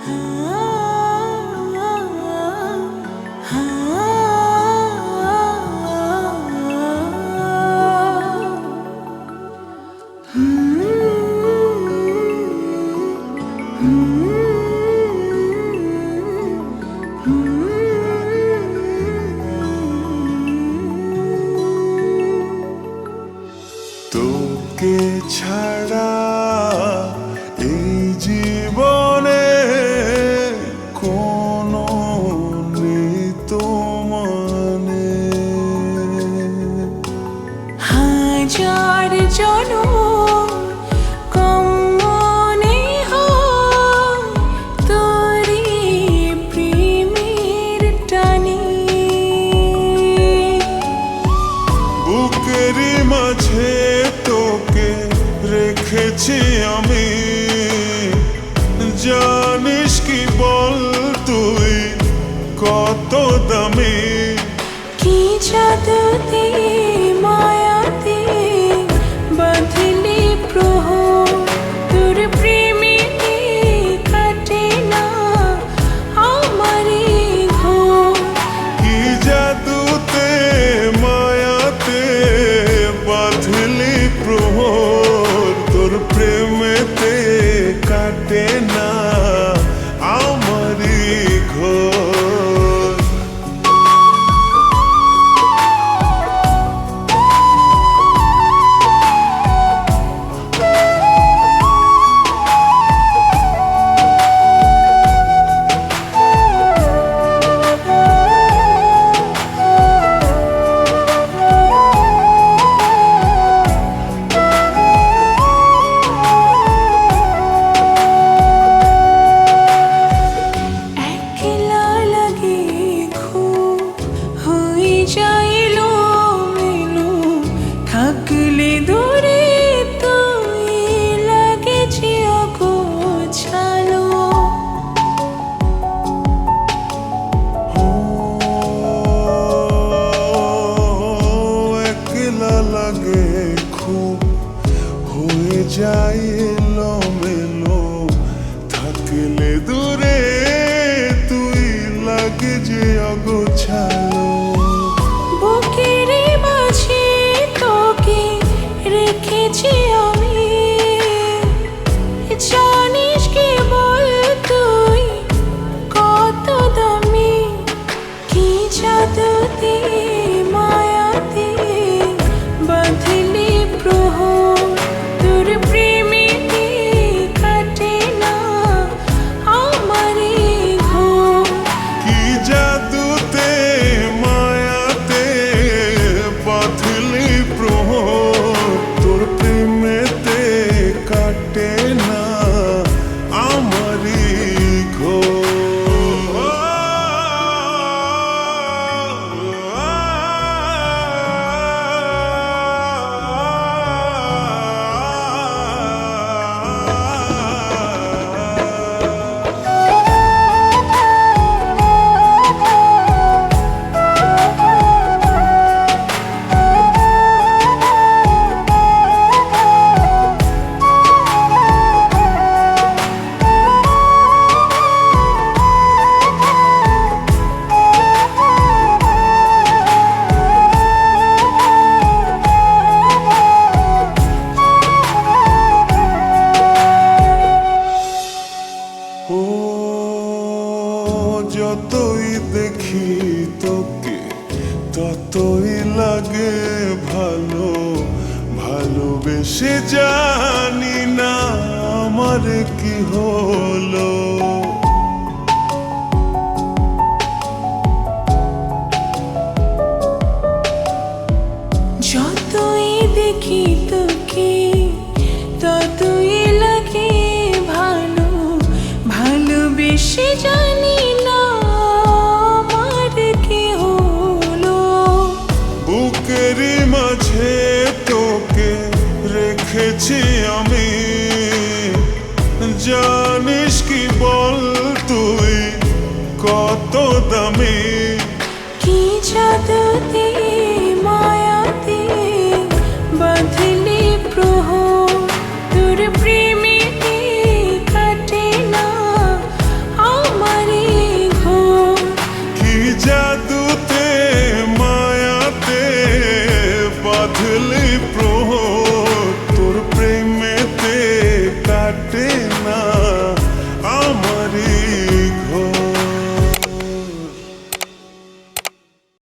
Huh? যায় এলো মেলো, থাকলে দূরে তুই লাগে যে অগোছালো। বুকের মাঝে রেখেছি আমি। জানিস কত দামি, কি ও যতই দেখি তোকে ততই লাগে ভালো ভালোবেসে জানি না আমার কি হলো। সে জানি না আমার কি হলো বুকের মাঝে তোকে রেখেছি আমি। জানিস কি বল তুই কত দামি? কি জাদু দিয়ে